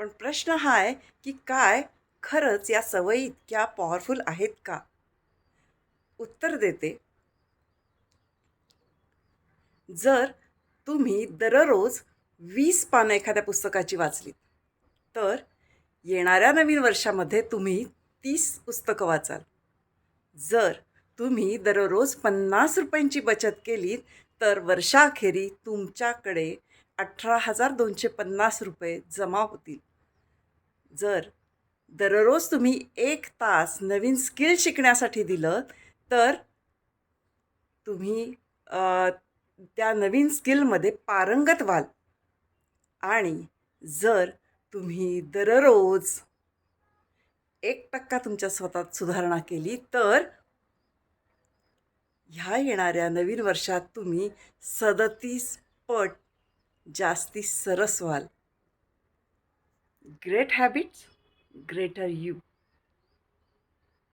पण प्रश्न हा आहे की काय खरंच या सवयी इतक्या पॉवरफुल आहेत का? उत्तर देते. जर तुम्ही दररोज वीस पानं एखाद्या पुस्तकाची वाचलीत तर येणाऱ्या नवीन वर्षामध्ये तुम्ही तीस पुस्तकं वाचाल. जर तुम्ही दररोज पन्नास रुपयांची बचत केलीत तर वर्षाअखेरी तुमच्याकडे अठरा हजार दोनशे पन्नास रुपये जमा होतील. जर दररोज तुम्ही एक तास नवीन स्किल शिकण्यासाठी दिलं तर तुम्ही त्या नवीन स्किलमध्ये पारंगत व्हाल. आणि जर तुम्ही दररोज एक टक्का तुमच्या स्वतःत सुधारणा केली तर ह्या येणाऱ्या नवीन वर्षात तुम्ही सदतीस पट जास्ती सरस व्हाल. great habits, greater you.